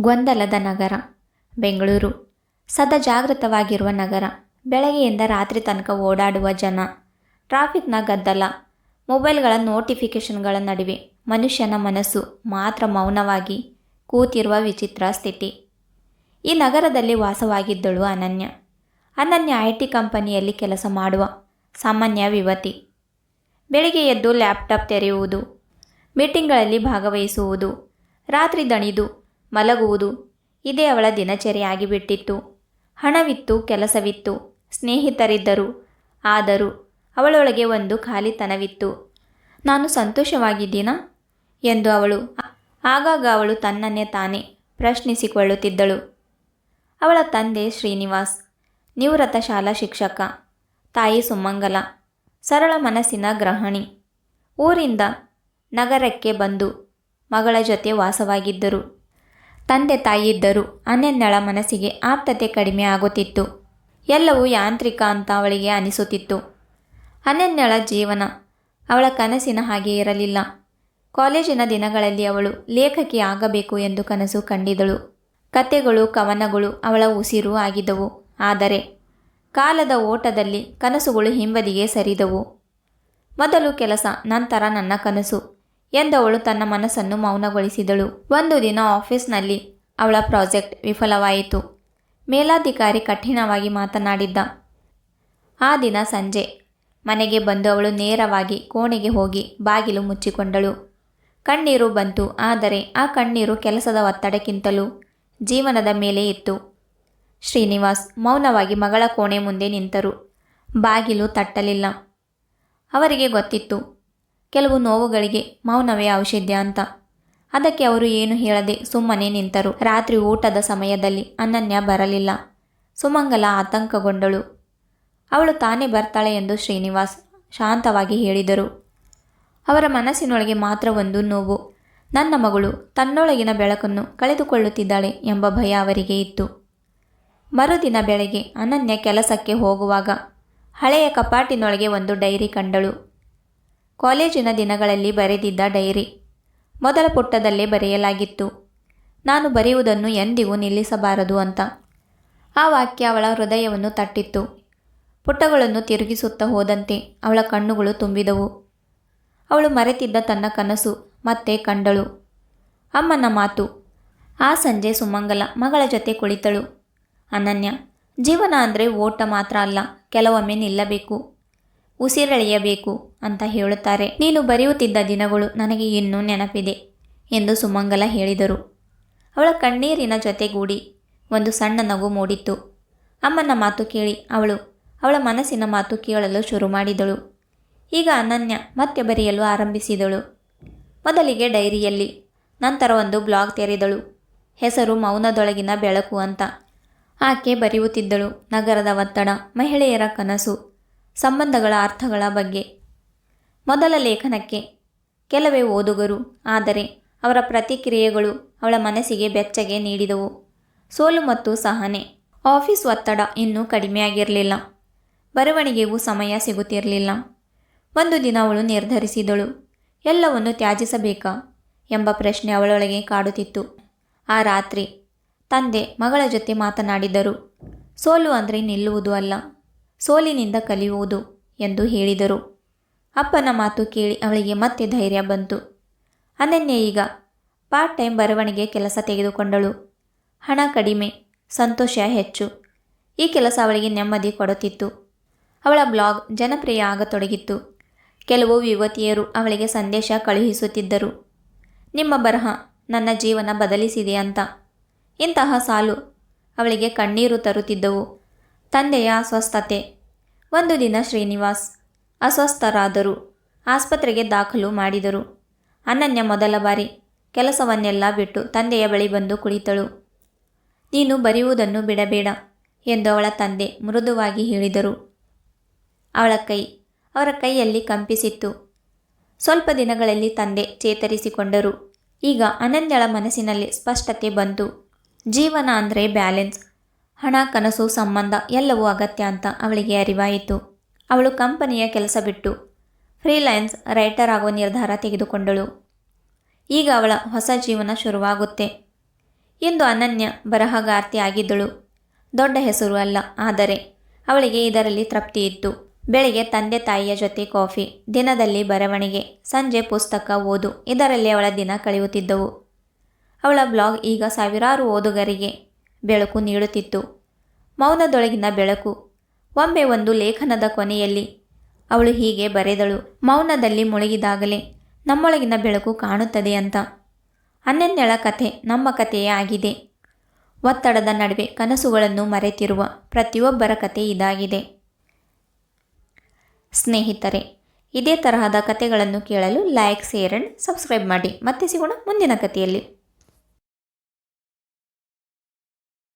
ಗೊಂದಲದ ನಗರ. ಬೆಂಗಳೂರು. ಸದಾ ಜಾಗೃತವಾಗಿರುವ ನಗರ. ಬೆಳಗ್ಗೆಯಿಂದ ರಾತ್ರಿ ತನಕ ಓಡಾಡುವ ಜನ. ಟ್ರಾಫಿಕ್ನ ಗದ್ದಲ. ಮೊಬೈಲ್ಗಳ ನೋಟಿಫಿಕೇಷನ್ಗಳ ನಡುವೆ ಮನುಷ್ಯನ ಮನಸ್ಸು ಮಾತ್ರ ಮೌನವಾಗಿ ಕೂತಿರುವ ವಿಚಿತ್ರ ಸ್ಥಿತಿ. ಈ ನಗರದಲ್ಲಿ ವಾಸವಾಗಿದ್ದಳು ಅನನ್ಯ. ಅನನ್ಯ ಐ ಟಿ ಕಂಪನಿಯಲ್ಲಿ ಕೆಲಸ ಮಾಡುವ ಸಾಮಾನ್ಯ ಯುವತಿ. ಬೆಳಿಗ್ಗೆ ಎದ್ದು ಲ್ಯಾಪ್ಟಾಪ್ ತೆರೆಯುವುದು, ಮೀಟಿಂಗ್ಗಳಲ್ಲಿ ಭಾಗವಹಿಸುವುದು, ರಾತ್ರಿ ದಣಿದು ಮಲಗುವುದು. ಇದೇ ಅವಳ ದಿನಚರಿಯಾಗಿಬಿಟ್ಟಿತ್ತು ಹಣವಿತ್ತು, ಕೆಲಸವಿತ್ತು. ಸ್ನೇಹಿತರಿದ್ದರು. ಆದರೂ ಅವಳೊಳಗೆ ಒಂದು ಖಾಲಿತನವಿತ್ತು. ನಾನು ಸಂತೋಷವಾಗಿದ್ದೀನಾ? ಎಂದು ಅವಳು. ಆಗಾಗ ಅವಳು ತನ್ನನ್ನೇ ತಾನೇ ಪ್ರಶ್ನಿಸಿಕೊಳ್ಳುತ್ತಿದ್ದಳು. ಅವಳ ತಂದೆ ಶ್ರೀನಿವಾಸ್, ನಿವೃತ್ತ ಶಾಲಾ ಶಿಕ್ಷಕ. ತಾಯಿ ಸುಮಂಗಲ, ಸರಳ ಮನಸ್ಸಿನ ಗ್ರಹಣಿ ಊರಿಂದ ನಗರಕ್ಕೆ ಬಂದು ಮಗಳ ಜೊತೆ ವಾಸವಾಗಿದ್ದರು. ತಂದೆ ತಾಯಿಯಿದ್ದರು ಅನನ್ಯಳ ಮನಸ್ಸಿಗೆ ಆಪ್ತತೆ ಕಡಿಮೆ ಆಗುತ್ತಿತ್ತು. ಎಲ್ಲವೂ ಯಾಂತ್ರಿಕ ಅಂತ ಅವಳಿಗೆ ಅನಿಸುತ್ತಿತ್ತು. ಅನನ್ಯಳ ಜೀವನ ಅವಳ ಕನಸಿನ ಹಾಗೆ ಇರಲಿಲ್ಲ. ಕಾಲೇಜಿನ ದಿನಗಳಲ್ಲಿ ಅವಳು ಲೇಖಕಿ ಆಗಬೇಕು ಎಂದು ಕನಸು ಕಂಡಿದಳು. ಕತೆಗಳು, ಕವನಗಳು ಅವಳ ಉಸಿರು ಆಗಿದ್ದವು. ಆದರೆ ಕಾಲದ ಓಟದಲ್ಲಿ ಕನಸುಗಳು ಹಿಂಬದಿಗೆ ಸರಿದವು. ಮೊದಲು ಕೆಲಸ, ನಂತರ ನನ್ನ ಕನಸು. ಎಂದವಳು ತನ್ನ ಮನಸ್ಸನ್ನು ಮೌನಗೊಳಿಸಿದಳು. ಒಂದು ದಿನ ಆಫೀಸ್ನಲ್ಲಿ ಅವಳ ಪ್ರಾಜೆಕ್ಟ್ ವಿಫಲವಾಯಿತು. ಮೇಲಾಧಿಕಾರಿ ಕಠಿಣವಾಗಿ ಮಾತನಾಡಿದ್ದ. ಆ ದಿನ ಸಂಜೆ ಮನೆಗೆ ಬಂದು ಅವಳು ನೇರವಾಗಿ ಕೋಣೆಗೆ ಹೋಗಿ ಬಾಗಿಲು ಮುಚ್ಚಿಕೊಂಡಳು. ಕಣ್ಣೀರು ಬಂತು, ಆದರೆ ಆ ಕಣ್ಣೀರು ಕೆಲಸದ ಒತ್ತಡಕ್ಕಿಂತಲೂ ಜೀವನದ ಮೇಲೆ ಇತ್ತು. ಶ್ರೀನಿವಾಸ್ ಮೌನವಾಗಿ ಮಗಳ ಕೋಣೆ ಮುಂದೆ ನಿಂತರು. ಬಾಗಿಲು ತಟ್ಟಲಿಲ್ಲ. ಅವರಿಗೆ ಗೊತ್ತಿತ್ತು ಕೆಲವು ನೋವುಗಳಿಗೆ ಮೌನವೇ ಔಷಧ್ಯ ಅಂತ. ಅದಕ್ಕೆ ಅವರು ಏನು ಹೇಳದೆ ಸುಮ್ಮನೆ ನಿಂತರು. ರಾತ್ರಿ ಊಟದ ಸಮಯದಲ್ಲಿ ಅನನ್ಯ ಬರಲಿಲ್ಲ. ಸುಮಂಗಲ ಆತಂಕಗೊಂಡಳು. ಅವಳು ತಾನೇ ಬರ್ತಾಳೆ ಎಂದು ಶ್ರೀನಿವಾಸ್ ಶಾಂತವಾಗಿ ಹೇಳಿದರು. ಅವರ ಮನಸ್ಸಿನೊಳಗೆ ಮಾತ್ರ ಒಂದು ನೋವು. ನನ್ನ ಮಗಳು ತನ್ನೊಳಗಿನ ಬೆಳಕನ್ನು ಕಳೆದುಕೊಳ್ಳುತ್ತಿದ್ದಾಳೆ ಎಂಬ ಭಯ ಅವರಿಗೆ ಇತ್ತು. ಮರುದಿನ ಬೆಳಗ್ಗೆ ಅನನ್ಯ ಕೆಲಸಕ್ಕೆ ಹೋಗುವಾಗ ಹಳೆಯ ಕಪಾಟಿನೊಳಗೆ ಒಂದು ಡೈರಿ ಕಂಡಳು. ಕಾಲೇಜಿನ ದಿನಗಳಲ್ಲಿ ಬರೆದಿದ್ದ ಡೈರಿ. ಮೊದಲ ಪುಟ್ಟದಲ್ಲೇ ಬರೆಯಲಾಗಿತ್ತು. ನಾನು ಬರೆಯುವುದನ್ನು ಎಂದಿಗೂ ನಿಲ್ಲಿಸಬಾರದು ಅಂತ. ಆ ವಾಕ್ಯ ಅವಳ ಹೃದಯವನ್ನು ತಟ್ಟಿತ್ತು. ಪುಟಗಳನ್ನು ತಿರುಗಿಸುತ್ತಾ ಹೋದಂತೆ ಅವಳ ಕಣ್ಣುಗಳು ತುಂಬಿದವು. ಅವಳು ಮರೆತಿದ್ದ ತನ್ನ ಕನಸು, ಮತ್ತೆ ಕಂಡಳು. ಅಮ್ಮನ ಮಾತು. ಆ ಸಂಜೆ ಸುಮಂಗಲ ಮಗಳ ಜೊತೆ ಕುಳಿತಳು. ಅನನ್ಯ. ಜೀವನ ಅಂದರೆ ಓಟ ಮಾತ್ರ ಅಲ್ಲ, ಕೆಲವೊಮ್ಮೆ ನಿಲ್ಲಬೇಕು. ಉಸಿರೆಳೆಯಬೇಕು. ಅಂತ ಹೇಳುತ್ತಾರೆ. ನೀನು ಬರೆಯುತ್ತಿದ್ದ ದಿನಗಳು ನನಗೆ ಇನ್ನೂ ನೆನಪಿದೆ ಎಂದು ಸುಮಂಗಲ ಹೇಳಿದರು. ಅವಳ ಕಣ್ಣೀರಿನ ಜೊತೆಗೂಡಿ ಒಂದು ಸಣ್ಣ ನಗು ಮೂಡಿತ್ತು. ಅಮ್ಮನ ಮಾತು ಕೇಳಿ ಅವಳು, ಅವಳ ಮನಸ್ಸಿನ ಮಾತು ಕೇಳಲು ಶುರು ಮಾಡಿದಳು. ಈಗ ಅನನ್ಯ ಮತ್ತೆ ಬರೆಯಲು ಆರಂಭಿಸಿದಳು. ಮೊದಲಿಗೆ ಡೈರಿಯಲ್ಲಿ, ನಂತರ ಒಂದು ಬ್ಲಾಗ್ ತೆರೆದಳು. ಹೆಸರು ಮೌನದೊಳಗಿನ ಬೆಳಕು ಅಂತ. ಆಕೆ ಬರೆಯುತ್ತಿದ್ದಳು, ನಗರದ ಒತ್ತಡ, ಮಹಿಳೆಯರ ಕನಸು, ಸಂಬಂಧಗಳ ಅರ್ಥಗಳ ಬಗ್ಗೆ. ಮೊದಲ ಲೇಖನಕ್ಕೆ. ಕೆಲವೇ ಓದುಗರು, ಆದರೆ ಅವರ ಪ್ರತಿಕ್ರಿಯೆಗಳು ಅವಳ ಮನಸ್ಸಿಗೆ ಬೆಚ್ಚಗೆ ನೀಡಿದವು. ಸೋಲು ಮತ್ತು ಸಹನೆ, ಆಫೀಸ್ ಒತ್ತಡ ಇನ್ನೂ ಕಡಿಮೆಯಾಗಿರಲಿಲ್ಲ. ಬರವಣಿಗೆಗೂ ಸಮಯ ಸಿಗುತ್ತಿರಲಿಲ್ಲ. ಒಂದು ದಿನ ಅವಳು ನಿರ್ಧರಿಸಿದಳು, ಎಲ್ಲವನ್ನು ತ್ಯಾಜಿಸಬೇಕಾ? ಎಂಬ ಪ್ರಶ್ನೆ ಅವಳೊಳಗೆ ಕಾಡುತ್ತಿತ್ತು. ಆ ರಾತ್ರಿ ತಂದೆ ಮಗಳ ಜೊತೆ ಮಾತನಾಡಿದರು, ಸೋಲು ಅಂದರೆ ನಿಲ್ಲುವುದು ಅಲ್ಲ, ಸೋಲಿನಿಂದ ಕಲಿಯುವುದು ಎಂದು ಹೇಳಿದರು. ಅಪ್ಪನ ಮಾತು ಕೇಳಿ ಅವಳಿಗೆ ಮತ್ತೆ ಧೈರ್ಯ ಬಂತು. ಅನನ್ಯ ಈಗ. ಪಾರ್ಟ್ ಟೈಮ್ ಬರವಣಿಗೆ ಕೆಲಸ ತೆಗೆದುಕೊಂಡಳು. ಹಣ ಕಡಿಮೆ, ಸಂತೋಷ ಹೆಚ್ಚು. ಈ ಕೆಲಸ ಅವಳಿಗೆ ನೆಮ್ಮದಿ ಕೊಡುತ್ತಿತ್ತು. ಅವಳ ಬ್ಲಾಗ್ ಜನಪ್ರಿಯ ಆಗತೊಡಗಿತ್ತು ಕೆಲವು ಯುವತಿಯರು ಅವಳಿಗೆ ಸಂದೇಶ ಕಳುಹಿಸುತ್ತಿದ್ದರು. ನಿಮ್ಮ ಬರಹ ನನ್ನ ಜೀವನ ಬದಲಿಸಿದೆ ಅಂತ. ಇಂತಹ ಸಾಲು ಅವಳಿಗೆ ಕಣ್ಣೀರು ತರುತ್ತಿದ್ದವು. ತಂದೆಯ ಅಸ್ವಸ್ಥತೆ ಒಂದು ದಿನ ಶ್ರೀನಿವಾಸ್ ಅಸ್ವಸ್ಥರಾದರು. ಆಸ್ಪತ್ರೆಗೆ ದಾಖಲು ಮಾಡಿದರು. ಅನನ್ಯ ಮೊದಲ ಬಾರಿ ಕೆಲಸವನ್ನೆಲ್ಲ ಬಿಟ್ಟು ತಂದೆಯ ಬಳಿ ಬಂದು ಕುಳಿತಳು. ನೀನು ಬರೆಯುವುದನ್ನು ಬಿಡಬೇಡ ಎಂದು ಅವಳ ತಂದೆ ಮೃದುವಾಗಿ ಹೇಳಿದರು. ಅವಳ ಕೈ ಅವರ ಕೈಯಲ್ಲಿ ಕಂಪಿಸಿತ್ತು. ಸ್ವಲ್ಪ ದಿನಗಳಲ್ಲಿ ತಂದೆ ಚೇತರಿಸಿಕೊಂಡರು. ಈಗ ಅನನ್ಯಳ ಮನಸ್ಸಿನಲ್ಲಿ ಸ್ಪಷ್ಟತೆ ಬಂತು. ಜೀವನ ಅಂದರೆ ಬ್ಯಾಲೆನ್ಸ್. ಹಣ, ಕನಸು, ಸಂಬಂಧ ಎಲ್ಲವೂ ಅಗತ್ಯ ಅಂತ ಅವಳಿಗೆ ಅರಿವಾಯಿತು. ಅವಳು ಕಂಪನಿಯ ಕೆಲಸ ಬಿಟ್ಟು ಫ್ರೀಲ್ಯಾನ್ಸ್ ರೈಟರ್ ಆಗುವ ನಿರ್ಧಾರ ತೆಗೆದುಕೊಂಡಳು. ಈಗ ಅವಳ ಹೊಸ ಜೀವನ ಶುರುವಾಗುತ್ತೆ. ಇಂದು ಅನನ್ಯ ಬರಹಗಾರ್ತಿ ಆಗಿದ್ದಳು. ದೊಡ್ಡ ಹೆಸರು ಅಲ್ಲ, ಆದರೆ ಅವಳಿಗೆ ಇದರಲ್ಲಿ ತೃಪ್ತಿ ಇತ್ತು. ಬೆಳಿಗ್ಗೆ ತಂದೆ ತಾಯಿಯ ಜೊತೆ ಕಾಫಿ, ದಿನದಲ್ಲಿ ಬರವಣಿಗೆ, ಸಂಜೆ ಪುಸ್ತಕ ಓದು, ಇದರಲ್ಲಿ ಅವಳ ದಿನ ಕಳೆಯುತ್ತಿದ್ದವು. ಅವಳ ಬ್ಲಾಗ್ ಈಗ ಸಾವಿರಾರು ಓದುಗರಿಗೆ ಬೆಳಕು ನೀಡುತ್ತಿತ್ತು. ಮೌನದೊಳಗಿನ ಬೆಳಕು ಒಮ್ಮೆ ಒಂದು ಲೇಖನದ ಕೊನೆಯಲ್ಲಿ. ಅವಳು ಹೀಗೆ ಬರೆದಳು, ಮೌನದಲ್ಲಿ ಮುಳುಗಿದಾಗಲೇ, ನಮ್ಮೊಳಗಿನ ಬೆಳಕು ಕಾಣುತ್ತದೆ ಅಂತ. ಅನನ್ಯಳ ಕಥೆ, ನಮ್ಮ ಕಥೆಯೇ ಆಗಿದೆ. ಒತ್ತಡದ ನಡುವೆ ಕನಸುಗಳನ್ನು ಮರೆತಿರುವ ಪ್ರತಿಯೊಬ್ಬರ ಕಥೆ ಇದಾಗಿದೆ. ಸ್ನೇಹಿತರೆ, ಇದೇ ತರಹದ ಕಥೆಗಳನ್ನು ಕೇಳಲು ಲೈಕ್, ಶೇರ್ ಆ್ಯಂಡ್ ಸಬ್ಸ್ಕ್ರೈಬ್ ಮಾಡಿ. ಮತ್ತೆ ಸಿಗೋಣ ಮುಂದಿನ ಕಥೆಯಲ್ಲಿ.